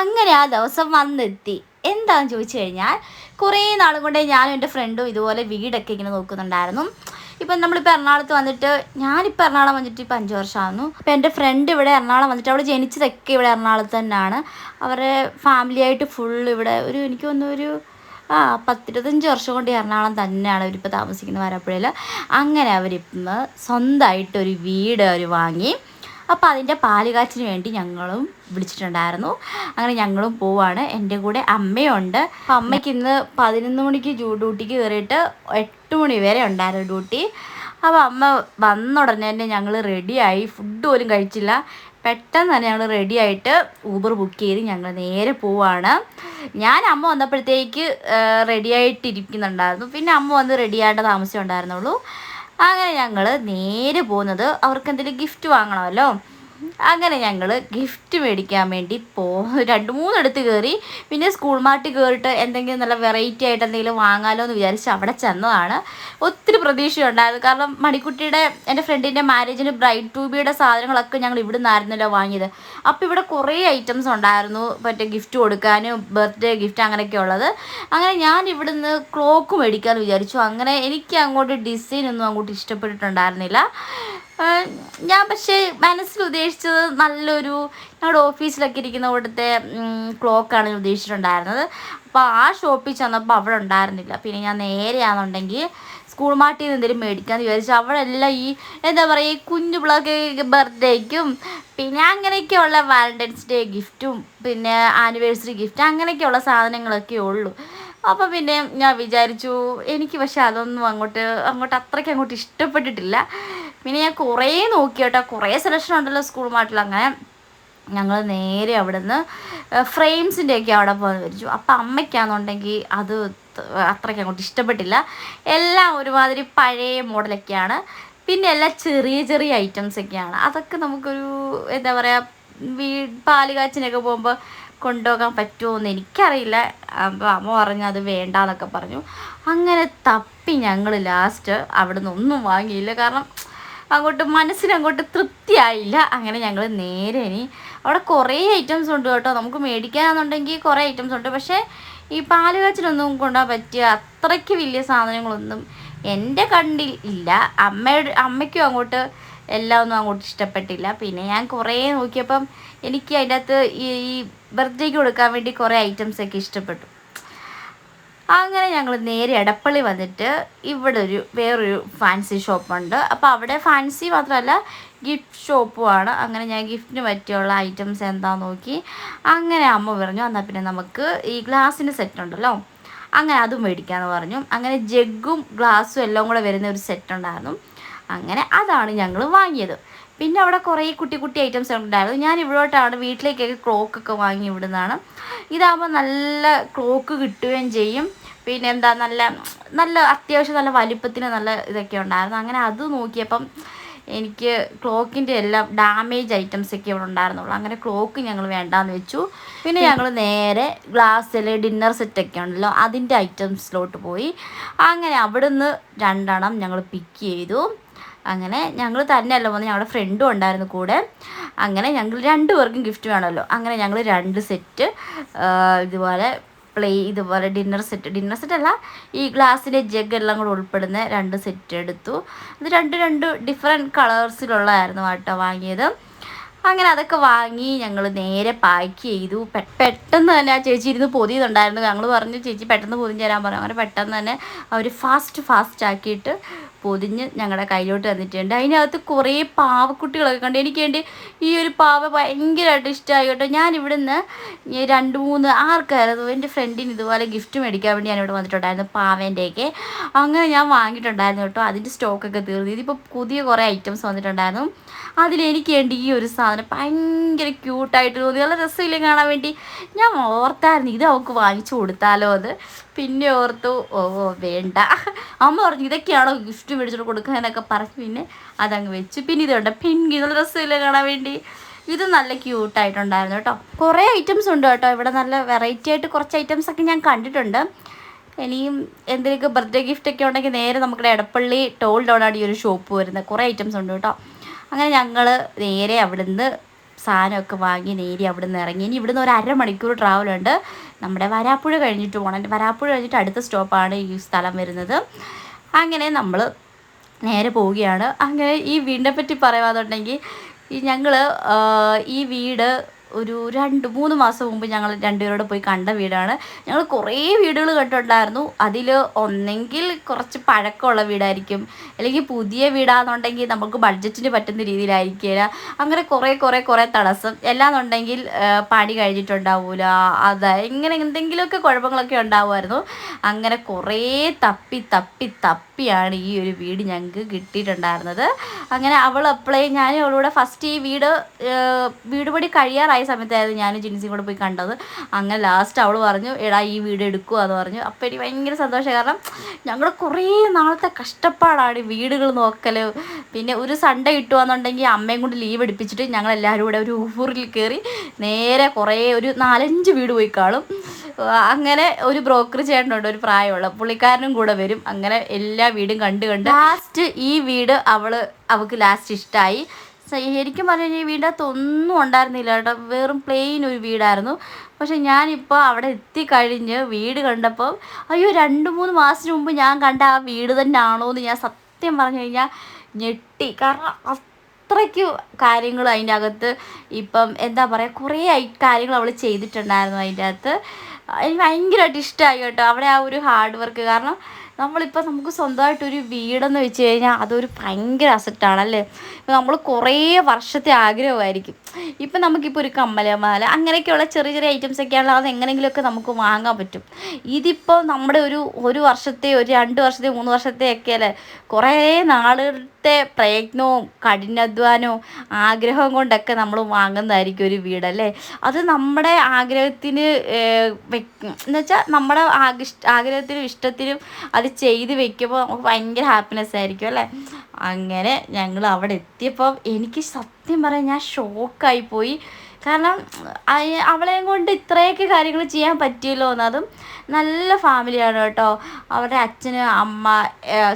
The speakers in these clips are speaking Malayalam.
അങ്ങനെ ആ ദിവസം വന്നെത്തി. എന്താന്ന് ചോദിച്ചു കഴിഞ്ഞാൽ കുറേ നാളും കൊണ്ടേ ഞാനും എന്റെ ഫ്രണ്ടും ഇതുപോലെ വീടൊക്കെ ഇങ്ങനെ നോക്കുന്നുണ്ടായിരുന്നു. ഇപ്പം നമ്മളിപ്പോൾ എറണാകുളത്ത് വന്നിട്ട് ഞാനിപ്പോൾ എറണാകുളം വന്നിട്ട് ഇപ്പം അഞ്ച് വർഷമാകുന്നു ഇപ്പം എന്റെ ഫ്രണ്ട് ഇവിടെ എറണാകുളം വന്നിട്ട് അവിടെ ജനിച്ചതൊക്കെ ഇവിടെ എറണാകുളത്ത് തന്നെയാണ്. അവരെ ഫാമിലിയായിട്ട് ഫുൾ ഇവിടെ ഒരു എനിക്ക് തോന്നുന്നു ഒരു ആ പത്തിരുപത്തഞ്ച് വർഷം കൊണ്ട് എറണാകുളം തന്നെയാണ് അവരിപ്പോൾ താമസിക്കുന്നത് വരപ്പുഴയിൽ അങ്ങനെ അവരിപ്പം സ്വന്തമായിട്ടൊരു വീട് അവർ വാങ്ങി. അപ്പോൾ അതിന്റെ പാലുകാച്ചിന് വേണ്ടി ഞങ്ങളും വിളിച്ചിട്ടുണ്ടായിരുന്നു. അങ്ങനെ ഞങ്ങളും പോവാണ്. എന്റെ കൂടെ അമ്മയുണ്ട്. അപ്പം അമ്മയ്ക്ക് ഇന്ന് പതിനൊന്ന് മണിക്ക് ഡ്യൂട്ടിക്ക് കയറിയിട്ട് എട്ട് മണി വരെ ഉണ്ടായിരുന്നു ഡ്യൂട്ടി. അപ്പോൾ അമ്മ വന്ന ഉടനെ തന്നെ ഞങ്ങൾ റെഡിയായി ഫുഡ് പോലും കഴിച്ചില്ല. പെട്ടെന്ന് തന്നെ ഞങ്ങൾ റെഡി ആയിട്ട് ഊബർ ബുക്ക് ചെയ്ത് ഞങ്ങൾ നേരെ പോവാണ്. ഞാൻ അമ്മ വന്നപ്പോഴത്തേക്ക് റെഡിയായിട്ടിരിക്കുന്നുണ്ടായിരുന്നു പിന്നെ അമ്മ വന്ന് റെഡി ആയിട്ട് താമസം ഉണ്ടായിരുന്നുള്ളൂ. അങ്ങനെ ഞങ്ങൾ നേരെ പോകുന്നത് അവർക്ക് എന്തെങ്കിലും ഗിഫ്റ്റ് വാങ്ങണമല്ലോ. അങ്ങനെ ഞങ്ങൾ ഗിഫ്റ്റ് മേടിക്കാൻ വേണ്ടി പോ രണ്ട് മൂന്നിടത്ത് കയറി പിന്നെ സ്കൂൾ മാർട്ടിൽ കയറിയിട്ട് എന്തെങ്കിലും നല്ല വെറൈറ്റി ആയിട്ട് എന്തെങ്കിലും വാങ്ങാലോ എന്ന് വിചാരിച്ച് അവിടെ ചെന്നതാണ്. ഒത്തിരി പ്രതീക്ഷയുണ്ടായിരുന്നു. കാരണം മണിക്കുട്ടിയുടെ എന്റെ ഫ്രണ്ടിന്റെ മാരേജിന് ബ്രൈഡ് ടൂബിയുടെ സാധനങ്ങളൊക്കെ ഞങ്ങൾ ഇവിടെ നിന്നായിരുന്നല്ലോ വാങ്ങിയത്. അപ്പോൾ ഇവിടെ കുറേ ഐറ്റംസ് ഉണ്ടായിരുന്നു. മറ്റേ ഗിഫ്റ്റ് കൊടുക്കാനും ബർത്ത്ഡേ ഗിഫ്റ്റ് അങ്ങനെയൊക്കെ ഉള്ളത്. അങ്ങനെ ഞാൻ ഇവിടുന്ന് ക്ലോക്ക് മേടിക്കാമെന്ന് വിചാരിച്ചു. അങ്ങനെ എനിക്ക് അങ്ങോട്ട് ഡിസൈൻ ഒന്നും അങ്ങോട്ട് ഇഷ്ടപ്പെട്ടിട്ടുണ്ടായിരുന്നില്ല. ഞാൻ പക്ഷേ മനസ്സിൽ ഉദ്ദേശിച്ചത് നല്ലൊരു ഞങ്ങളുടെ ഓഫീസിലൊക്കെ ഇരിക്കുന്ന ഇവിടുത്തെ ക്ലോക്കാണ് ഞാൻ ഉദ്ദേശിച്ചിട്ടുണ്ടായിരുന്നത്. അപ്പോൾ ആ ഷോപ്പിൽ ചെന്നപ്പോൾ അവിടെ ഉണ്ടായിരുന്നില്ല. പിന്നെ ഞാൻ നേരെയാണെന്നുണ്ടെങ്കിൽ സ്കൂൾ മാർട്ടിൽ നിന്ന് എന്തെങ്കിലും മേടിക്കാമെന്ന് വിചാരിച്ചു അവിടെ എല്ലാം ഈ എന്താ പറയുക ഈ കുഞ്ഞു പിള്ളേർക്ക് ബർത്ത്ഡേക്കും പിന്നെ അങ്ങനെയൊക്കെയുള്ള വാലന്റൈൻസ് ഡേ ഗിഫ്റ്റും പിന്നെ ആനിവേഴ്സറി ഗിഫ്റ്റ് അങ്ങനെയൊക്കെയുള്ള സാധനങ്ങളൊക്കെ ഉള്ളൂ. അപ്പം പിന്നെ ഞാൻ വിചാരിച്ചു എനിക്ക് പക്ഷെ അതൊന്നും അങ്ങോട്ട് അങ്ങോട്ട് അത്രയ്ക്ക് അങ്ങോട്ട് ഇഷ്ടപ്പെട്ടിട്ടില്ല. പിന്നെ ഞാൻ കുറേ നോക്കി കേട്ടോ കുറേ സെലക്ഷൻ ഉണ്ടല്ലോ സ്കൂൾ അങ്ങനെ ഞങ്ങൾ നേരെ അവിടെ നിന്ന് ഫ്രെയിംസിന്റെ ഒക്കെ അവിടെ പോകാൻ വിചാരിച്ചു. അപ്പം അമ്മയ്ക്കാണെന്നുണ്ടെങ്കിൽ അത് അത്രയ്ക്ക് അങ്ങോട്ട് ഇഷ്ടപ്പെട്ടില്ല. എല്ലാം ഒരുമാതിരി പഴയ മോഡലൊക്കെയാണ്. പിന്നെ എല്ലാം ചെറിയ ചെറിയ ഐറ്റംസ് ഒക്കെയാണ് അതൊക്കെ നമുക്കൊരു എന്താ പറയുക വീ പാൽ കാച്ചിനൊക്കെ പോകുമ്പോൾ കൊണ്ടുപോകാൻ പറ്റുമോ എന്ന് എനിക്കറിയില്ല. അപ്പോൾ അമ്മ പറഞ്ഞു അത് വേണ്ട എന്നൊക്കെ പറഞ്ഞു. അങ്ങനെ തപ്പി ഞങ്ങൾ ലാസ്റ്റ് അവിടെ നിന്നൊന്നും വാങ്ങിയില്ല. കാരണം അങ്ങോട്ട് മനസ്സിന് അങ്ങോട്ട് തൃപ്തിയായില്ല. അങ്ങനെ ഞങ്ങൾ നേരെ ഇനി അവിടെ കുറേ ഐറ്റംസ് ഉണ്ട് കേട്ടോ. നമുക്ക് മേടിക്കാന്നുണ്ടെങ്കിൽ കുറേ ഐറ്റംസ് ഉണ്ട്. പക്ഷേ ഈ പാലുകാച്ചിനൊന്നും കൊണ്ടുപോകാൻ പറ്റിയ അത്രയ്ക്ക് വലിയ സാധനങ്ങളൊന്നും എന്റെ കണ്ടിൽ ഇല്ല. അമ്മയുടെ അമ്മയ്ക്കും അങ്ങോട്ട് എല്ലാം ഒന്നും അങ്ങോട്ട് ഇഷ്ടപ്പെട്ടില്ല. പിന്നെ ഞാൻ കുറേ നോക്കിയപ്പം എനിക്ക് അതിന്റെ അകത്ത് ഈ ബർത്ത്ഡേക്ക് കൊടുക്കാൻ വേണ്ടി കുറേ ഐറ്റംസൊക്കെ ഇഷ്ടപ്പെട്ടു. അങ്ങനെ ഞങ്ങൾ നേരെ എടപ്പള്ളി വന്നിട്ട് ഇവിടെ ഒരു വേറൊരു ഫാൻസി ഷോപ്പുണ്ട് അപ്പോൾ അവിടെ ഫാൻസി മാത്രമല്ല ഗിഫ്റ്റ് ഷോപ്പുമാണ് അങ്ങനെ ഞാൻ ഗിഫ്റ്റിന് പറ്റിയുള്ള ഐറ്റംസ് എന്താണെന്ന് നോക്കി. അങ്ങനെ അമ്മ പറഞ്ഞു എന്നാൽ പിന്നെ നമുക്ക് ഈ ഗ്ലാസിന്റെ സെറ്റ് ഉണ്ടല്ലോ. അങ്ങനെ അതും മേടിക്കാമെന്ന് പറഞ്ഞു. അങ്ങനെ ജഗ്ഗും ഗ്ലാസ്സും എല്ലാം കൂടെ വരുന്ന ഒരു സെറ്റ് ഉണ്ടായിരുന്നു. അങ്ങനെ അതാണ് ഞങ്ങൾ വാങ്ങിയത്. പിന്നെ അവിടെ കുറേ കുട്ടി കുട്ടി ഐറ്റംസ് ഉണ്ടായിരുന്നു. ഞാൻ ഇവിടോട്ടാണ് വീട്ടിലേക്കൊക്കെ ക്ലോക്കൊക്കെ വാങ്ങി ഇവിടുന്നാണ്. ഇതാകുമ്പോൾ നല്ല ക്ലോക്ക് കിട്ടുകയും ചെയ്യും. പിന്നെ എന്താ നല്ല നല്ല അത്യാവശ്യം നല്ല വലിപ്പത്തിന് നല്ല ഇതൊക്കെ ഉണ്ടായിരുന്നു. അങ്ങനെ അത് നോക്കിയപ്പം എനിക്ക് ക്ലോക്കിന്റെ എല്ലാം ഡാമേജ് ഐറ്റംസ് ഒക്കെ ഇവിടെ ഉണ്ടായിരുന്നുള്ളൂ. അങ്ങനെ ക്ലോക്ക് ഞങ്ങൾ വേണ്ടാന്ന് വെച്ചു. പിന്നെ ഞങ്ങൾ നേരെ ഗ്ലാസ്സിൽ ഡിന്നർ സെറ്റ് ഒക്കെ ഉണ്ടല്ലോ അതിന്റെ ഐറ്റംസിലോട്ട് പോയി. അങ്ങനെ അവിടുന്ന് രണ്ടെണ്ണം ഞങ്ങൾ പിക്ക് ചെയ്തു. അങ്ങനെ ഞങ്ങൾ തന്നെയല്ല പോകുന്നത് ഞങ്ങളുടെ ഫ്രണ്ടും ഉണ്ടായിരുന്നു കൂടെ. അങ്ങനെ ഞങ്ങൾ രണ്ടു പേർക്കും ഗിഫ്റ്റ് വേണമല്ലോ. അങ്ങനെ ഞങ്ങൾ രണ്ട് സെറ്റ് ഇതുപോലെ പ്ലേ ഇതുപോലെ ഡിന്നർ സെറ്റ് ഡിന്നർ സെറ്റ് അല്ല ഈ ഗ്ലാസ്സിലെ ജഗ് എല്ലാം കൂടെ ഉൾപ്പെടുന്ന രണ്ട് സെറ്റ് എടുത്തു. അത് രണ്ട് രണ്ട് ഡിഫറെന്റ് കളേഴ്സിലുള്ളതായിരുന്നു കേട്ടോ വാങ്ങിയത്. അങ്ങനെ അതൊക്കെ വാങ്ങി ഞങ്ങൾ നേരെ പാക്ക് ചെയ്തു. പെട്ടെന്ന് തന്നെ ആ ചേച്ചി ഇരുന്ന് പൊതിയുന്നുണ്ടായിരുന്നു. ഞങ്ങൾ പറഞ്ഞു ചേച്ചി പെട്ടെന്ന് പൊതിഞ്ഞ് തരാൻ പറഞ്ഞു. അങ്ങനെ പെട്ടെന്ന് തന്നെ അവർ ഫാസ്റ്റ് ഫാസ്റ്റ് ആക്കിയിട്ട് പൊതിഞ്ഞ് ഞങ്ങളുടെ കയ്യിലോട്ട് തന്നിട്ടുണ്ട്. അതിനകത്ത് കുറേ പാവക്കുട്ടികളൊക്കെ കണ്ട് എനിക്ക് വേണ്ടി ഈ ഒരു പാവ ഭയങ്കരമായിട്ട് ഇഷ്ടമായി കേട്ടോ ഞാൻ നിന്ന് രണ്ട് മൂന്ന് ആർക്കായിരുന്നു എന്റെ ഫ്രണ്ടിന് ഇതുപോലെ ഗിഫ്റ്റ് മേടിക്കാൻ വേണ്ടി ഞാൻ വന്നിട്ടുണ്ടായിരുന്നു പാവേന്റെയൊക്കെ. അങ്ങനെ ഞാൻ വാങ്ങിയിട്ടുണ്ടായിരുന്നു കേട്ടോ. അതിന്റെ സ്റ്റോക്കൊക്കെ തീർന്നു. ഇതിപ്പോൾ പുതിയ കുറേ ഐറ്റംസ് വന്നിട്ടുണ്ടായിരുന്നു. അതിലെനിക്ക് വേണ്ടി ഈ ഒരു സാധനം ഭയങ്കര ക്യൂട്ടായിട്ട് തോന്നി. നല്ല രസമില്ലേ കാണാൻ വേണ്ടി? ഞാൻ ഓർത്തായിരുന്നു ഇത് അവൾക്ക് വാങ്ങിച്ചു കൊടുത്താലോ അത് പിന്നെ ഓർത്തു ഓ വേണ്ട. അമ്മ പറഞ്ഞു ഇതൊക്കെയാണോ ഗിഫ്റ്റ് മേടിച്ചിട്ട് കൊടുക്കുക എന്നൊക്കെ പറഞ്ഞ് പിന്നെ അതങ്ങ് വെച്ചു. പിന്നെ ഇതുണ്ട് പിങ്ക് നല്ല രസമില്ല കാണാൻ വേണ്ടി. ഇത് നല്ല ക്യൂട്ടായിട്ടുണ്ടായിരുന്നു കേട്ടോ. കുറേ ഐറ്റംസ് ഉണ്ട് കേട്ടോ. ഇവിടെ നല്ല വെറൈറ്റി ആയിട്ട് കുറച്ച് ഐറ്റംസ് ഒക്കെ ഞാൻ കണ്ടിട്ടുണ്ട്. ഇനിയും എന്തെങ്കിലുമൊക്കെ ബർത്ത്ഡേ ഗിഫ്റ്റ് ഒക്കെ ഉണ്ടെങ്കിൽ നേരെ നമ്മുടെ എടപ്പള്ളി ടോൾ ഡൗൺ ആണ് ഈ ഒരു ഷോപ്പ് വരുന്നത്. കുറേ ഐറ്റംസ് ഉണ്ട് കേട്ടോ. അങ്ങനെ ഞങ്ങൾ നേരെ അവിടുന്ന് സാധനമൊക്കെ വാങ്ങി നേരി അവിടെ നിന്ന് ഇറങ്ങി. ഇനി ഇവിടുന്ന് ഒരു അരമണിക്കൂർ ട്രാവലുണ്ട് നമ്മുടെ വരാപ്പുഴ കഴിഞ്ഞിട്ട് പോകണം വരാപ്പുഴ കഴിഞ്ഞിട്ട് അടുത്ത സ്റ്റോപ്പാണ് ഈ സ്ഥലം വരുന്നത്. അങ്ങനെ നമ്മൾ നേരെ പോവുകയാണ്. അങ്ങനെ ഈ വീടിനെ പറ്റി പറയുകയാണെന്നുണ്ടെങ്കിൽ ഈ ഞങ്ങൾ ഈ വീട് ഒരു രണ്ട് മൂന്ന് മാസം മുമ്പ് ഞങ്ങൾ രണ്ടുപേരോട് പോയി കണ്ട വീടാണ്. ഞങ്ങൾ കുറേ വീടുകൾ കണ്ടിട്ടുണ്ടായിരുന്നു. അതിൽ ഒന്നെങ്കിൽ കുറച്ച് പഴക്കമുള്ള വീടായിരിക്കും. അല്ലെങ്കിൽ പുതിയ വീടാണെന്നുണ്ടെങ്കിൽ നമുക്ക് ബഡ്ജറ്റിന് പറ്റുന്ന രീതിയിലായിരിക്കില്ല. അങ്ങനെ കുറേ കുറേ കുറേ തടസ്സം. എല്ലാന്നുണ്ടെങ്കിൽ പണി കഴിഞ്ഞിട്ടുണ്ടാവില്ല അത് ഇങ്ങനെ എന്തെങ്കിലുമൊക്കെ കുഴപ്പങ്ങളൊക്കെ ഉണ്ടാവുമായിരുന്നു. അങ്ങനെ കുറേ തപ്പി തപ്പി തപ്പിയാണ് ഈ ഒരു വീട് ഞങ്ങൾക്ക് കിട്ടിയിട്ടുണ്ടായിരുന്നത്. അങ്ങനെ അവൾ അപ്ലൈ ഞാൻ അവളൂടെ ഫസ്റ്റ് ഈ വീട് വീട് പടി കഴിയാറായി സമയത്തായിരുന്നു ഞാൻ ജിൻസിയും കൂടെ പോയി കണ്ടത്. അങ്ങനെ ലാസ്റ്റ് അവൾ പറഞ്ഞു എടാ ഈ വീട് എടുക്കുക എന്ന് പറഞ്ഞു. അപ്പോൾ എനിക്ക് ഭയങ്കര സന്തോഷം. കാരണം ഞങ്ങൾ കുറേ നാളത്തെ കഷ്ടപ്പാടാണ് വീടുകൾ നോക്കൽ പിന്നെ ഒരു സൺഡേ കിട്ടുകയെന്നുണ്ടെങ്കിൽ അമ്മയും കൊണ്ട് ലീവ് എടുപ്പിച്ചിട്ട് ഞങ്ങളെല്ലാവരും കൂടെ ഒരു ഊറിൽ കയറി നേരെ കുറേ ഒരു നാലഞ്ച് വീട് പോയി കാണും. അങ്ങനെ ഒരു ബ്രോക്കർ ചേട്ടനുണ്ട് ഒരു പ്രായമുള്ള. പുള്ളിക്കാരനും കൂടെ വരും. അങ്ങനെ എല്ലാ വീടും കണ്ടു കണ്ട് ലാസ്റ്റ് ഈ വീട് അവൾ അവൾക്ക് ലാസ്റ്റ് ഇഷ്ടമായി ശരിക്കും പറഞ്ഞു കഴിഞ്ഞാൽ ഈ വീടിനകത്ത് ഒന്നും ഉണ്ടായിരുന്നില്ല കേട്ടോ. വെറും പ്ലെയിൻ ഒരു വീടായിരുന്നു. പക്ഷെ ഞാനിപ്പോൾ അവിടെ എത്തിക്കഴിഞ്ഞ് വീട് കണ്ടപ്പോൾ അയ്യോ രണ്ട് മൂന്ന് മാസത്തിന് മുമ്പ് ഞാൻ കണ്ട ആ വീട് തന്നെ ആണോ എന്ന് ഞാൻ സത്യം പറഞ്ഞു കഴിഞ്ഞാൽ ഞെട്ടി. കാരണം അത്രയ്ക്ക് കാര്യങ്ങൾ അതിന്റെ അകത്ത്. ഇപ്പം എന്താ പറയുക കുറേ കാര്യങ്ങൾ അവൾ ചെയ്തിട്ടുണ്ടായിരുന്നു അതിന്റെ അകത്ത്. എനിക്ക് ഭയങ്കരമായിട്ട് ഇഷ്ടമായി കേട്ടോ അവിടെ ആ ഒരു ഹാർഡ് വർക്ക് കാരണം നമ്മളിപ്പോൾ നമുക്ക് സ്വന്തമായിട്ടൊരു വീടെന്ന് വെച്ച് കഴിഞ്ഞാൽ അതൊരു ഭയങ്കര അസറ്റാണ് അല്ലേ ഇപ്പം നമ്മൾ കുറേ വർഷത്തെ ആഗ്രഹമായിരിക്കും. ഇപ്പം നമുക്കിപ്പോൾ ഒരു കമ്മലമാല അങ്ങനെയൊക്കെയുള്ള ചെറിയ ചെറിയ ഐറ്റംസ് ഒക്കെ ആണല്ലോ അത് എങ്ങനെയെങ്കിലുമൊക്കെ നമുക്ക് വാങ്ങാൻ പറ്റും. ഇതിപ്പോൾ നമ്മുടെ ഒരു ഒരു വർഷത്തെ ഒരു രണ്ട് വർഷത്തെ മൂന്ന് വർഷത്തെ ഒക്കെ അല്ലേ കുറേ നാളത്തെ പ്രയത്നവും കഠിനാധ്വാനവും ആഗ്രഹവും കൊണ്ടൊക്കെ നമ്മൾ വാങ്ങുന്നതായിരിക്കും ഒരു വീടല്ലേ അത് നമ്മുടെ ആഗ്രഹത്തിന് എന്നുവെച്ചാൽ നമ്മുടെ ആഗ്രഹത്തിനും ഇഷ്ടത്തിനും അത് ചെയ്ത് വെക്കുമ്പോൾ നമുക്ക് ഭയങ്കര ഹാപ്പിനെസ് ആയിരിക്കും അല്ലേ? അങ്ങനെ ഞങ്ങൾ അവിടെ എത്തിയപ്പോൾ എനിക്ക് സത്യം പറയാൻ ഞാൻ ഷോക്കായി പോയി. കാരണം അവളെയും കൊണ്ട് ഇത്രയൊക്കെ കാര്യങ്ങൾ ചെയ്യാൻ പറ്റിയല്ലോ എന്ന് അതും നല്ല ഫാമിലിയാണ് കേട്ടോ. അവരുടെ അച്ഛന് അമ്മ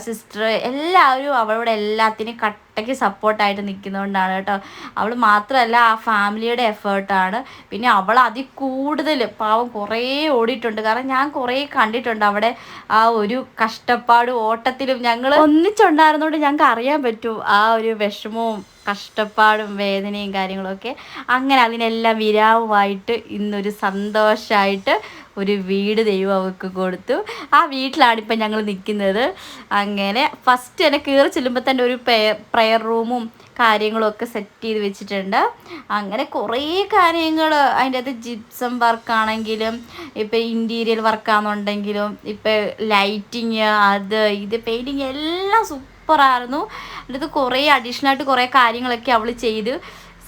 സിസ്റ്റർ എല്ലാവരും അവളോട് എല്ലാത്തിനും കട്ടയ്ക്ക് സപ്പോർട്ടായിട്ട് നിൽക്കുന്നതുകൊണ്ടാണ് കേട്ടോ. അവൾ മാത്രമല്ല ആ ഫാമിലിയുടെ എഫേർട്ടാണ് പിന്നെ അവൾ അതിൽ കൂടുതൽ പാവം കുറേ ഓടിയിട്ടുണ്ട്. കാരണം ഞാൻ കുറേ കണ്ടിട്ടുണ്ട് അവിടെ ആ ഒരു കഷ്ടപ്പാട് ഓട്ടത്തിലും ഞങ്ങൾ ഒന്നിച്ചുണ്ടായിരുന്നതുകൊണ്ട് ഞങ്ങൾക്ക് അറിയാൻ പറ്റും ആ ഒരു വിഷമവും കഷ്ടപ്പാടും വേദനയും കാര്യങ്ങളൊക്കെ. അങ്ങനെ അതിനെല്ലാം വിരാമമായിട്ട് ഇന്നൊരു സന്തോഷമായിട്ട് ഒരു വീട് ദൈവം അവർക്ക് കൊടുത്തു. ആ വീട്ടിലാണ് ഇപ്പം ഞങ്ങൾ നിൽക്കുന്നത്. അങ്ങനെ ഫസ്റ്റ് തന്നെ കയറി ചെല്ലുമ്പോൾ തന്നെ ഒരു പ്രയർ റൂമും കാര്യങ്ങളൊക്കെ സെറ്റ് ചെയ്ത് വെച്ചിട്ടുണ്ട്. അങ്ങനെ കുറേ കാര്യങ്ങൾ അതിന്റെ അകത്ത് ജിപ്സം വർക്കാണെങ്കിലും ഇപ്പം ഇന്റീരിയൽ വർക്കാണെന്നുണ്ടെങ്കിലും ഇപ്പം ലൈറ്റിങ് അത് ഇത് പെയിന്റിങ് എല്ലാം സൂപ്പറായിരുന്നു അതിനകത്ത് കുറേ അഡീഷണലായിട്ട് കുറേ കാര്യങ്ങളൊക്കെ അവൾ ചെയ്ത്.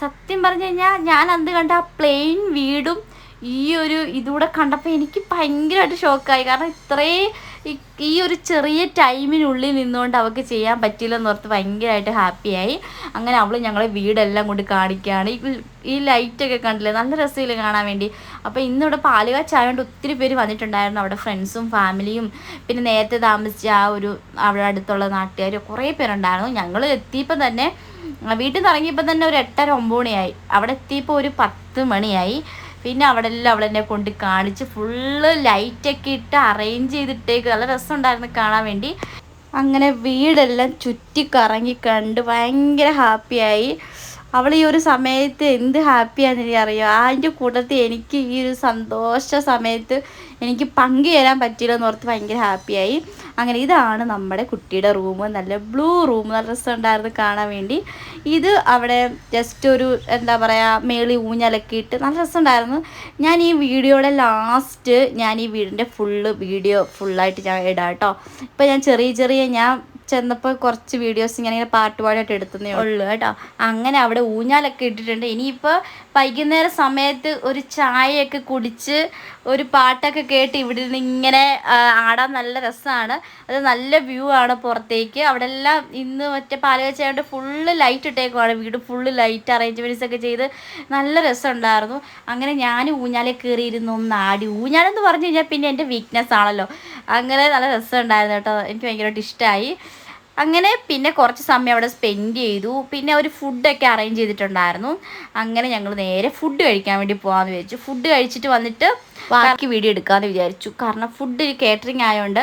സത്യം പറഞ്ഞു കഴിഞ്ഞാൽ ഞാൻ അന്ന് കണ്ട ആ പ്ലെയിൻ വീടും ഈ ഒരു ഇതുകൂടെ കണ്ടപ്പോൾ എനിക്ക് ഭയങ്കരമായിട്ട് ഷോക്കായി കാരണം ഇത്രേ ഈ ഒരു ചെറിയ ടൈമിനുള്ളിൽ നിന്നുകൊണ്ട് അവൾക്ക് ചെയ്യാൻ പറ്റില്ലെന്ന് ഓർത്ത് ഭയങ്കരമായിട്ട് ഹാപ്പിയായി അങ്ങനെ അവൾ ഞങ്ങളെ വീടെല്ലാം കൊണ്ട് കാണിക്കുകയാണ് ഈ ലൈറ്റൊക്കെ കണ്ടില്ലേ? നല്ല രസമില്ല കാണാൻ വേണ്ടി. അപ്പോൾ ഇന്നിവിടെ പാലുകാച്ചായതുകൊണ്ട് ഒത്തിരി പേര് വന്നിട്ടുണ്ടായിരുന്നു. അവിടെ ഫ്രണ്ട്സും ഫാമിലിയും പിന്നെ നേരത്തെ താമസിച്ച ആ ഒരു അവിടെ അടുത്തുള്ള നാട്ടുകാരും കുറേ പേരുണ്ടായിരുന്നു. ഞങ്ങൾ എത്തിയപ്പോൾ തന്നെ വീട്ടിൽ നിന്ന് ഇറങ്ങിയപ്പോൾ തന്നെ ഒരു എട്ടര ഒമ്പത് മണിയായി. അവിടെ എത്തിയപ്പോൾ ഒരു പത്ത് മണിയായി. പിന്നെ അവിടെ എല്ലാം അവളെന്നെ കൊണ്ട് കാണിച്ച് ഫുള്ള് ലൈറ്റൊക്കെ ഇട്ട് അറേഞ്ച് ചെയ്തിട്ടേക്ക്. നല്ല രസമുണ്ടായിരുന്നു കാണാൻ വേണ്ടി. അങ്ങനെ വീടെല്ലാം ചുറ്റി കറങ്ങി കണ്ട് ഭയങ്കര ഹാപ്പിയായി അവൾ ഈ ഒരു സമയത്ത് എന്ത് ഹാപ്പിയാണെന്ന് എനിക്ക് അറിയാം അതിന്റെ കൂട്ടത്തിൽ എനിക്ക് ഈ ഒരു സന്തോഷ സമയത്ത് എനിക്ക് പങ്കുചേരാൻ പറ്റിയില്ലെന്ന് ഓർത്ത് ഭയങ്കര ഹാപ്പിയായി അങ്ങനെ ഇതാണ് നമ്മുടെ കുട്ടിയുടെ റൂം നല്ല ബ്ലൂ റൂം നല്ല രസമുണ്ടായിരുന്നു കാണാൻ വേണ്ടി. ഇത് അവിടെ ജസ്റ്റ് ഒരു എന്താ പറയുക മേളി ഊഞ്ഞലക്കിയിട്ട് നല്ല രസമുണ്ടായിരുന്നു. ഞാൻ ഈ വീഡിയോയുടെ ലാസ്റ്റ് ഞാൻ ഈ വീടിന്റെ ഫുള്ള് വീഡിയോ ഫുള്ളായിട്ട് ഞാൻ ഇടാം കേട്ടോ ഇപ്പം ഞാൻ ചെറിയ ചെറിയ ഞാൻ ചെന്നപ്പോൾ കുറച്ച് വീഡിയോസ് ഇങ്ങനെ ഇങ്ങനെ പാട്ടുപാടായിട്ട് എടുത്തതേ ഉള്ളൂ കേട്ടോ. അങ്ങനെ അവിടെ ഊഞ്ഞാലൊക്കെ ഇട്ടിട്ടുണ്ട്. ഇനിയിപ്പോൾ വൈകുന്നേര സമയത്ത് ഒരു ചായയൊക്കെ കുടിച്ച് ഒരു പാട്ടൊക്കെ കേട്ട് ഇവിടെ നിന്ന് ഇങ്ങനെ ആടാൻ നല്ല രസമാണ് അത് നല്ല വ്യൂ ആണ് പുറത്തേക്ക്. അവിടെ എല്ലാം ഇന്ന് മറ്റേ പാലകച്ചായതുകൊണ്ട് ഫുള്ള് ലൈറ്റ് ഇട്ടേക്കുവാണ് വീട്. ഫുള്ള് ലൈറ്റ് അറേഞ്ച്മെന്റ്സ് ഒക്കെ ചെയ്ത് നല്ല രസമുണ്ടായിരുന്നു. അങ്ങനെ ഞാൻ ഊഞ്ഞാലെ കയറിയിരുന്നു. ഒന്ന് ആടി. ഊഞ്ഞാലെന്ന് പറഞ്ഞു കഴിഞ്ഞാൽ പിന്നെ എന്റെ വീക്ക്നെസ് ആണല്ലോ. അങ്ങനെ നല്ല രസമുണ്ടായിരുന്നു കേട്ടോ. എനിക്ക് ഭയങ്കരമായിട്ട് ഇഷ്ടമായി അങ്ങനെ പിന്നെ കുറച്ച് സമയം അവിടെ സ്പെൻഡ് ചെയ്തു. പിന്നെ ഒരു ഫുഡൊക്കെ അറേഞ്ച് ചെയ്തിട്ടുണ്ടായിരുന്നു. അങ്ങനെ ഞങ്ങൾ നേരെ ഫുഡ് കഴിക്കാൻ വേണ്ടി പോകാമെന്ന് വിചാരിച്ചു. ഫുഡ് കഴിച്ചിട്ട് വന്നിട്ട് ബാക്കി വീഡിയോ എടുക്കാമെന്ന് വിചാരിച്ചു. കാരണം ഫുഡ് കേറ്ററിംഗ് ആയതുകൊണ്ട്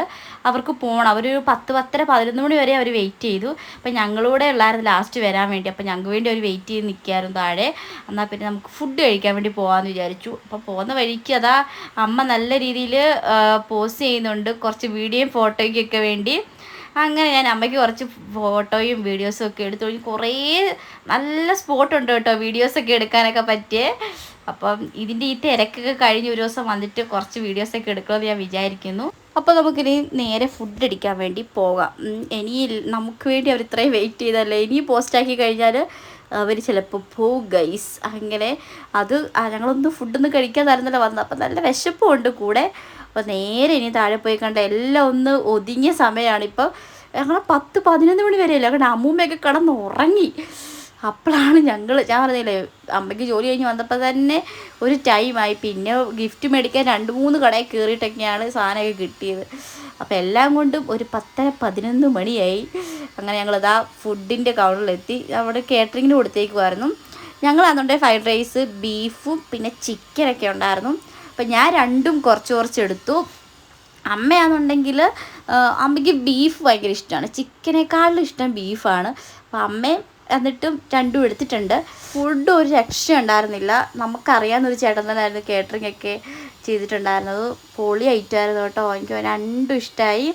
അവർക്ക് പോകണം അവരൊരു പത്ത് പത്തര പതിനൊന്ന് മണി വരെ അവർ വെയിറ്റ് ചെയ്തു. അപ്പം ഞങ്ങളൂടെ ഉള്ളായിരുന്നു ലാസ്റ്റ് വരാൻ വേണ്ടി. അപ്പം ഞങ്ങൾക്ക് വേണ്ടി അവർ വെയിറ്റ് ചെയ്ത് നിൽക്കായിരുന്നു താഴെ. എന്നാൽ പിന്നെ നമുക്ക് ഫുഡ് കഴിക്കാൻ വേണ്ടി പോകാമെന്ന് വിചാരിച്ചു. അപ്പം പോകുന്ന വഴിക്ക് അതാ അമ്മ നല്ല രീതിയിൽ പോസ്റ്റ് ചെയ്യുന്നുണ്ട്. കുറച്ച് വീഡിയോയും ഫോട്ടോയ്ക്കൊക്കെ വേണ്ടി. അങ്ങനെ ഞാൻ അമ്മയ്ക്ക് കുറച്ച് ഫോട്ടോയും വീഡിയോസും ഒക്കെ എടുത്തു. കുറേ നല്ല സ്പോട്ടുണ്ട് കേട്ടോ വീഡിയോസൊക്കെ എടുക്കാനൊക്കെ പറ്റിയേ. അപ്പം ഇതിന്റെ ഈ തിരക്കൊക്കെ കഴിഞ്ഞ് ഒരു ദിവസം വന്നിട്ട് കുറച്ച് വീഡിയോസൊക്കെ എടുക്കണമെന്ന് ഞാൻ വിചാരിക്കുന്നു. അപ്പോൾ നമുക്കിനി നേരെ ഫുഡ് അടിക്കാൻ വേണ്ടി പോകാം. ഇനി നമുക്ക് വേണ്ടി അവർ ഇത്രയും വെയിറ്റ് ചെയ്തല്ലേ? ഇനി പോസ്റ്റാക്കി കഴിഞ്ഞാൽ അവർ ചിലപ്പോൾ പോ ഗൈസ് അങ്ങനെ അത് ഞങ്ങളൊന്നും ഫുഡൊന്നും കഴിക്കാൻ തരുന്നില്ല വന്നത് അപ്പം നല്ല വിശപ്പുണ്ട് കൂടെ. അപ്പോൾ നേരെ ഇനി താഴെ പോയി കണ്ട എല്ലാം ഒന്ന് ഒതുങ്ങിയ സമയമാണ് ഇപ്പോൾ ഞങ്ങൾ പത്ത് പതിനൊന്ന് മണി വരെയല്ല കാരണം അമ്മൂമ്മയൊക്കെ കിടന്ന് ഉറങ്ങി. അപ്പോഴാണ് ഞങ്ങൾ ഞാൻ പറഞ്ഞില്ലേ അമ്മയ്ക്ക് ജോലി കഴിഞ്ഞ് വന്നപ്പോൾ തന്നെ ഒരു ടൈമായി പിന്നെ ഗിഫ്റ്റ് മേടിക്കാൻ രണ്ട് മൂന്ന് കടയിൽ കയറിയിട്ടൊക്കെയാണ് സാധനമൊക്കെ കിട്ടിയത്. അപ്പോൾ എല്ലാം കൊണ്ടും ഒരു പത്തര പതിനൊന്ന് മണിയായി. അങ്ങനെ ഞങ്ങളിതാ ഫുഡിന്റെ കൗണ്ടറിലെത്തി അവിടെ കേറ്ററിങ്ങിന് കൊടുത്തേക്കുമായിരുന്നു ഞങ്ങൾ അതുകൊണ്ട് ഫ്രൈഡ് റൈസ് ബീഫും പിന്നെ ചിക്കനൊക്കെ ഉണ്ടായിരുന്നു. അപ്പം ഞാൻ രണ്ടും കുറച്ച് കുറച്ച് എടുത്തു. അമ്മയാണെന്നുണ്ടെങ്കിൽ അമ്മയ്ക്ക് ബീഫ് ഭയങ്കര ഇഷ്ടമാണ്. ചിക്കനേക്കാളും ഇഷ്ടം ബീഫാണ് അപ്പം അമ്മയും എന്നിട്ടും രണ്ടും എടുത്തിട്ടുണ്ട്. ഫുഡ് ഒരു രക്ഷ ഉണ്ടായിരുന്നില്ല. നമുക്കറിയാവുന്നൊരു ചേട്ടൻ തന്നെയായിരുന്നു കേറ്ററിംഗ് ഒക്കെ ചെയ്തിട്ടുണ്ടായിരുന്നത്. പൊളി ഐറ്റമായിരുന്നു കേട്ടോ. എനിക്ക് രണ്ടും ഇഷ്ടമായി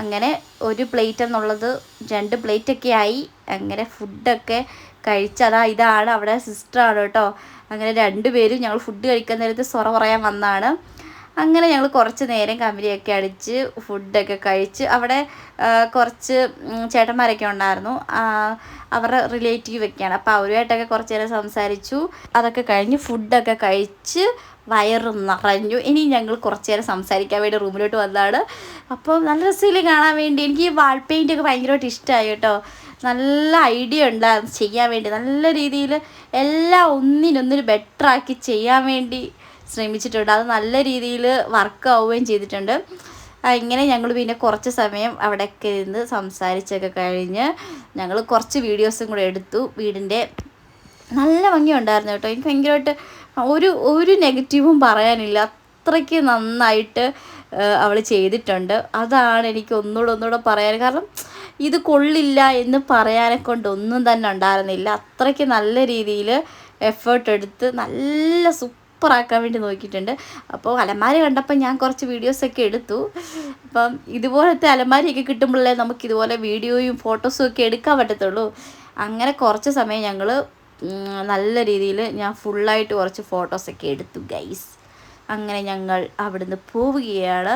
അങ്ങനെ ഒരു പ്ലേറ്റ് എന്നുള്ളത് രണ്ട് പ്ലേറ്റൊക്കെ ആയി. അങ്ങനെ ഫുഡൊക്കെ കഴിച്ചതാ ഇതാണ് അവിടെ സിസ്റ്ററാണ് കേട്ടോ. അങ്ങനെ രണ്ടുപേരും ഞങ്ങൾ ഫുഡ് കഴിക്കാൻ നേരത്ത് സൊറ പറയാൻ വന്നതാണ് അങ്ങനെ ഞങ്ങൾ കുറച്ച് നേരം കമ്പനിയൊക്കെ അടിച്ച് ഫുഡൊക്കെ കഴിച്ച് അവിടെ കുറച്ച് ചേട്ടന്മാരൊക്കെ ഉണ്ടായിരുന്നു. അവരുടെ റിലേറ്റീവ് ഒക്കെയാണ്. അപ്പോൾ അവരുമായിട്ടൊക്കെ കുറച്ച് നേരം സംസാരിച്ചു. അതൊക്കെ കഴിഞ്ഞ് ഫുഡൊക്കെ കഴിച്ച് വയറ് നിറഞ്ഞു. ഇനി ഞങ്ങൾ കുറച്ച് നേരം സംസാരിക്കാൻ വേണ്ടി റൂമിലോട്ട് വന്നതാണ്. അപ്പോൾ നല്ല രസമില്ല കാണാൻ വേണ്ടി. എനിക്ക് ഈ വാൾ പെയിന്റ് ഒക്കെ ഭയങ്കരമായിട്ട് ഇഷ്ടമായി കേട്ടോ. നല്ല ഐഡിയ ഉണ്ടായിരുന്നു ചെയ്യാൻ വേണ്ടി. നല്ല രീതിയിൽ എല്ലാം ഒന്നിനൊന്നിന് ബെറ്ററാക്കി ചെയ്യാൻ വേണ്ടി ശ്രമിച്ചിട്ടുണ്ട്. അത് നല്ല രീതിയിൽ വർക്ക് ആവുകയും ചെയ്തിട്ടുണ്ട്. ഇങ്ങനെ ഞങ്ങൾ പിന്നെ കുറച്ച് സമയം അവിടെയൊക്കെ ഇരുന്ന് സംസാരിച്ചൊക്കെ കഴിഞ്ഞ് ഞങ്ങൾ കുറച്ച് വീഡിയോസും കൂടെ എടുത്തു. വീടിന്റെ നല്ല ഭംഗിയുണ്ടായിരുന്നു കേട്ടോ. എനിക്ക് ഭയങ്കരമായിട്ട് ഒരു ഒരു നെഗറ്റീവും പറയാനില്ല. അത്രയ്ക്ക് നന്നായിട്ട് അവൾ ചെയ്തിട്ടുണ്ട്. അതാണ് എനിക്ക് ഒന്നുകൂടെ ഒന്നുകൂടെ പറയാൻ. കാരണം ഇത് കൊള്ളില്ല എന്ന് പറയാനെ കൊണ്ട് ഒന്നും തന്നെ ഉണ്ടായിരുന്നില്ല. അത്രയ്ക്ക് നല്ല രീതിയിൽ എഫേർട്ട് എടുത്ത് നല്ല സൂപ്പറാക്കാൻ വേണ്ടി നോക്കിയിട്ടുണ്ട്. അപ്പോൾ അലമാര കണ്ടപ്പോൾ ഞാൻ കുറച്ച് വീഡിയോസൊക്കെ എടുത്തു. അപ്പം ഇതുപോലത്തെ അലമാരിയൊക്കെ കിട്ടുമ്പോഴേ നമുക്ക് ഇതുപോലെ വീഡിയോയും ഫോട്ടോസും ഒക്കെ എടുക്കാൻ പറ്റത്തുള്ളൂ. അങ്ങനെ കുറച്ച് സമയം ഞങ്ങൾ നല്ല രീതിയിൽ ഞാൻ ഫുള്ളായിട്ട് കുറച്ച് ഫോട്ടോസൊക്കെ എടുത്തു ഗൈസ് അങ്ങനെ ഞങ്ങൾ അവിടുന്ന് പോവുകയാണ്.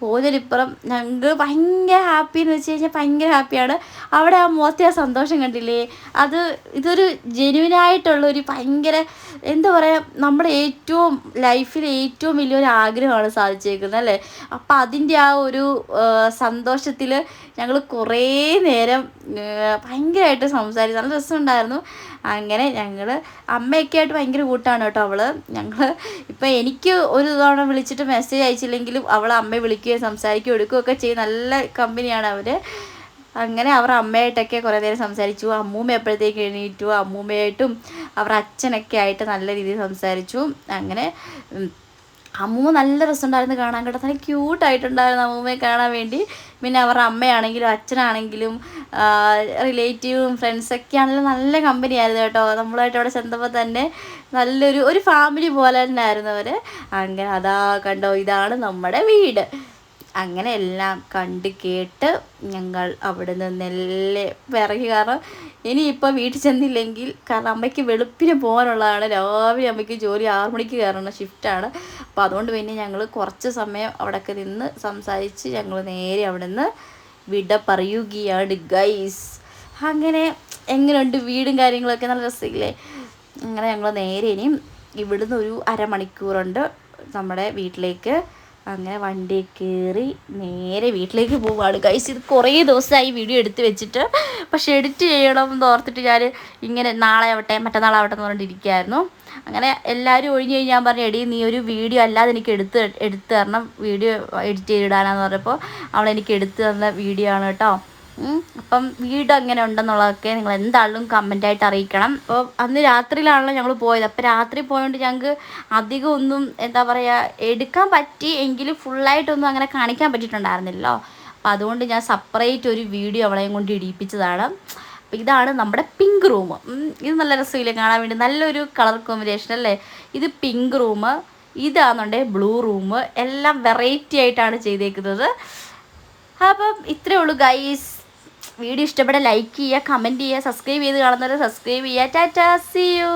പോയതിലിപ്പുറം ഞങ്ങൾക്ക് ഭയങ്കര ഹാപ്പി എന്ന് വെച്ച് കഴിഞ്ഞാൽ ഭയങ്കര ഹാപ്പിയാണ് അവിടെ ആ മുഖത്തെ ആ സന്തോഷം കണ്ടില്ലേ? അത് ഇതൊരു ജെനുവിനായിട്ടുള്ള ഒരു ഭയങ്കര എന്താ പറയുക നമ്മുടെ ഏറ്റവും ലൈഫിലെ ഏറ്റവും വലിയൊരു ആഗ്രഹമാണ് സാധിച്ചേക്കുന്നത് അല്ലേ? അപ്പം അതിന്റെ ആ ഒരു സന്തോഷത്തിൽ ഞങ്ങൾ കുറേ നേരം ഭയങ്കരമായിട്ട് സംസാരിച്ചു. നല്ല രസമുണ്ടായിരുന്നു. അങ്ങനെ ഞങ്ങൾ അമ്മയൊക്കെ ആയിട്ട് ഭയങ്കര കൂട്ടാണ് കേട്ടോ അവൾ ഞങ്ങൾ ഇപ്പം എനിക്ക് ഒരു തവണ വിളിച്ചിട്ട് മെസ്സേജ് അയച്ചില്ലെങ്കിലും അവൾ അമ്മയെ വിളിക്കുകയും സംസാരിക്കുകയും എടുക്കുകയൊക്കെ ചെയ്യും നല്ല കമ്പനിയാണ് അവർ. അങ്ങനെ അവർ അമ്മയായിട്ടൊക്കെ കുറേ നേരം സംസാരിച്ചു. അമ്മൂമ്മ എപ്പോഴത്തേക്ക് എണീറ്റു? അമ്മൂമ്മയായിട്ടും അവർ അച്ഛനൊക്കെ ആയിട്ട് നല്ല രീതിയിൽ സംസാരിച്ചു. അങ്ങനെ അമ്മൂമ്മ നല്ല രസമുണ്ടായിരുന്നു കാണാൻ കേട്ടോ. നല്ല ക്യൂട്ടായിട്ടുണ്ടായിരുന്നു അമ്മൂമ്മയെ കാണാൻ വേണ്ടി. പിന്നെ അവരുടെ അമ്മയാണെങ്കിലും അച്ഛനാണെങ്കിലും റിലേറ്റീവും ഫ്രണ്ട്സൊക്കെ ആണെങ്കിലും നല്ല കമ്പനി ആയിരുന്നു കേട്ടോ. നമ്മളായിട്ട് അവിടെ ചെന്നപ്പോൾ തന്നെ നല്ലൊരു ഒരു ഫാമിലി പോലെ തന്നെ ആയിരുന്നു അവർ അങ്ങനെ അതാ കണ്ടോ ഇതാണ് നമ്മുടെ വീട്. അങ്ങനെ എല്ലാം കണ്ട് കേട്ട് ഞങ്ങൾ അവിടെ നിന്ന് നല്ല പിറകി കാരണം ഇനിയിപ്പോൾ വീട്ടിൽ ചെന്നില്ലെങ്കിൽ കാരണം അമ്മയ്ക്ക് വെളുപ്പിന് പോകാനുള്ളതാണ്. രാവിലെ അമ്മയ്ക്ക് ജോലി ആറു മണിക്ക് കയറുന്ന ഷിഫ്റ്റാണ് അപ്പോൾ അതുകൊണ്ട് പിന്നെ ഞങ്ങൾ കുറച്ച് സമയം അവിടെയൊക്കെ നിന്ന് സംസാരിച്ച് ഞങ്ങൾ നേരെ അവിടെ നിന്ന് വിട പറയുകയാണ് ഗൈസ് അങ്ങനെ എങ്ങനെയുണ്ട്? വീടും കാര്യങ്ങളൊക്കെ നല്ല രസമില്ലേ? അങ്ങനെ ഞങ്ങൾ നേരെ ഇനിയും ഇവിടുന്ന് ഒരു അരമണിക്കൂറുണ്ട് നമ്മുടെ വീട്ടിലേക്ക് അങ്ങനെ വണ്ടി കയറി നേരെ വീട്ടിലേക്ക് പോവുകയാണ് കഴിച്ച് ഇത് കുറേ ദിവസമായി വീഡിയോ എടുത്ത് വെച്ചിട്ട് പക്ഷെ എഡിറ്റ് ചെയ്യണം എന്ന് ഓർത്തിട്ട് ഞാൻ ഇങ്ങനെ നാളെ ആവട്ടെ മറ്റന്നാളാവട്ടെ എന്ന് പറഞ്ഞിട്ടിരിക്കുകയായിരുന്നു. അങ്ങനെ എല്ലാവരും ഒഴിഞ്ഞു കഴിഞ്ഞ് ഞാൻ പറഞ്ഞു എടി നീ ഒരു വീഡിയോ അല്ലാതെ എനിക്ക് എടുത്ത് എടുത്ത് തരണം. വീഡിയോ എഡിറ്റ് ചെയ്തിടാനാന്ന് പറഞ്ഞപ്പോൾ അവളെനിക്ക് എടുത്ത് തന്ന വീഡിയോ ആണ് കേട്ടോ. അപ്പം വീട് എങ്ങനെ ഉണ്ടെന്നുള്ളതൊക്കെ നിങ്ങൾ എന്തായാലും കമന്റായിട്ട് അറിയിക്കണം. അപ്പോൾ അന്ന് രാത്രിയിലാണല്ലോ ഞങ്ങൾ പോയത്. അപ്പോൾ രാത്രി പോയതുകൊണ്ട് ഞങ്ങൾക്ക് അധികം ഒന്നും എന്താ പറയുക എടുക്കാൻ പറ്റി എങ്കിലും ഫുള്ളായിട്ടൊന്നും അങ്ങനെ കാണിക്കാൻ പറ്റിയിട്ടുണ്ടായിരുന്നില്ലല്ലോ. അപ്പോൾ അതുകൊണ്ട് ഞാൻ സെപ്പറേറ്റ് ഒരു വീഡിയോ അവളെയും കൊണ്ട് ഇടിയിപ്പിച്ചതാണ് അപ്പോൾ ഇതാണ് നമ്മുടെ പിങ്ക് റൂം ഇത് നല്ല രസമില്ലേ കാണാൻ വേണ്ടി. നല്ലൊരു കളർ കോമ്പിനേഷൻ അല്ലേ? ഇത് പിങ്ക് റൂം ഇതാണെന്നുണ്ടെങ്കിൽ ബ്ലൂ റൂം എല്ലാം വെറൈറ്റി ആയിട്ടാണ് ചെയ്തേക്കുന്നത്. അപ്പം ഇത്രയേ ഉള്ളൂ ഗൈസ് വീഡിയോ ഇഷ്ടപ്പെട്ട ലൈക്ക് ചെയ്യുക കമന്റ് ചെയ്യുക സബ്സ്ക്രൈബ് ചെയ്ത് കാണുന്നവർ സബ്സ്ക്രൈബ് ചെയ്യുക. Tata C U